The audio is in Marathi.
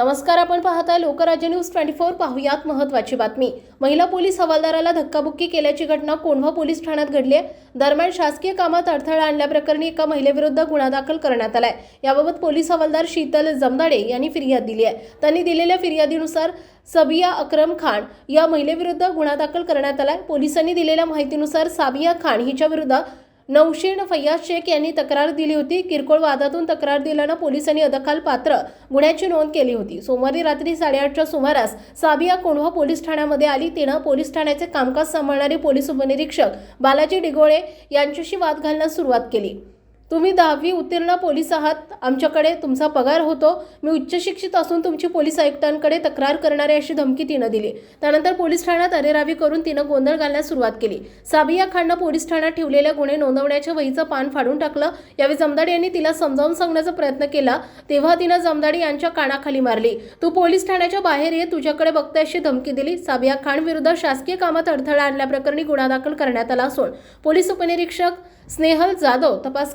नमस्कार आपण पाहताय लोकराज्य न्यूज ट्वेंटी फोर पाहुयात महत्वाची बातमी. महिला पोलीस हवालदाराला धक्काबुक्की केल्याची घटना कोंढवा पोलीस ठाण्यात घडली आहे. दरम्यान शासकीय कामात अडथळा आणल्याप्रकरणी एका महिलेविरुद्ध गुन्हा दाखल करण्यात आलाय. याबाबत पोलीस हवालदार शीतल जमदाडे यांनी फिर्याद दिली आहे. त्यांनी दिलेल्या फिर्यादीनुसार सबिया अक्रम खान या महिलेविरुद्ध गुन्हा दाखल करण्यात आलाय. पोलिसांनी दिलेल्या माहितीनुसार साबिया खान हिच्या विरुद्ध नौशीन फय्याज शेख यांनी तक्रार दिली होती. किरकोळ वादातून तक्रार दिल्यानं पोलिसांनी अदखाल पात्र गुन्ह्याची नोंद केली होती. सोमवारी रात्री साडेआठच्या सुमारास साबिया कोंढवा पोलीस ठाण्यामध्ये आली. तिनं पोलीस ठाण्याचे कामकाज सांभाळणारे पोलीस उपनिरीक्षक बालाजी डिगोळे यांच्याशी वाद घालण्यास सुरुवात केली. तुम्ही दहावी उत्तीर्ण पोलीस आहात. आमच्याकडे तुमचा पगार होतो. मी उच्च शिक्षित असून तुमची पोलीस आयुक्तांकडे तक्रार करणार अशी धमकी तिनं दिली. त्यानंतर पोलीस ठाण्यात अरेरावी करून तिनं गोंधळ घालण्यास सुरुवात केली. साबिया खाननं पोलीस ठाण्यात ठेवलेल्या गुन्हे नोंदवण्याच्या वहीचं पान फाडून टाकलं. यावेळी जमदाडी यांनी तिला समजावून सांगण्याचा प्रयत्न केला. तेव्हा तिनं जमदाडी यांच्या कानाखाली मारली. तू पोलीस ठाण्याच्या बाहेर ये. तुझ्याकडे बघते अशी धमकी दिली. साबिया खान विरुद्ध शासकीय कामात अडथळा आणल्याप्रकरणी गुन्हा दाखल करण्यात आला असून. पोलीस उपनिरीक्षक स्नेहल जाधव तपास